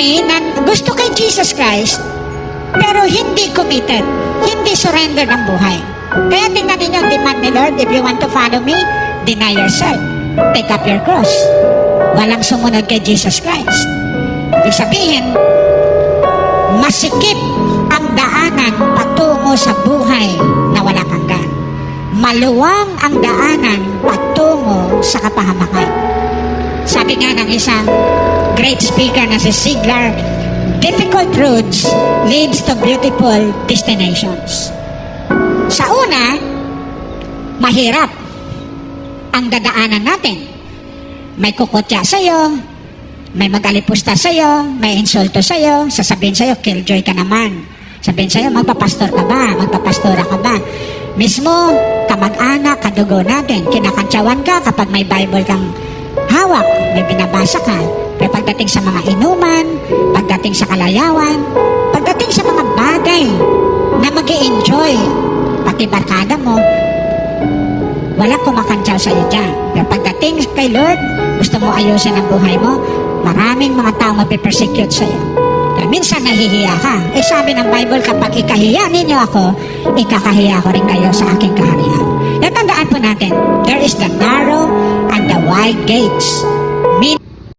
marami na gusto kay Jesus Christ, pero hindi committed, hindi surrender ng buhay. Kaya tingnan ninyo ang demand ni Lord, if you want to follow me, deny yourself. Take up your cross. Walang sumunod kay Jesus Christ. Ibig sabihin, masikip ang daanan patungo sa buhay na walang hanggan. Maluwang ang daanan patungo sa kapahamakan. Sabi nga ng isang great speaker na si Siglar, difficult roads leads to beautiful destinations. Sa una, mahirap ang dadaanan natin. May kukutya sa'yo, may mag-alipusta sa'yo, may insulto sa'yo, sasabihin sa'yo, killjoy ka naman. Sabihin sa'yo, magpapastor ka ba? Magpapastora ka ba? Mismo, kamag-anak, kadugo natin, kinakantsawan ka kapag may Bible kang hawak, may binabasa ka. Pagdating sa mga inuman, pagdating sa kalayawan, pagdating sa mga bagay na mag enjoy pati barkada mo, wala kumakantsaw sa iyo dyan. Pero pagdating kay Lord, gusto mo ayusin ang buhay mo, maraming mga tao mapipersecute sa iyo. Kaya minsan nahihiya ka. Eh sabi ng Bible, kapag ikahiya ninyo ako, ikakahiya ko rin kayo sa aking kaharian. Kaya tandaan po natin, there is the narrow and the wide gates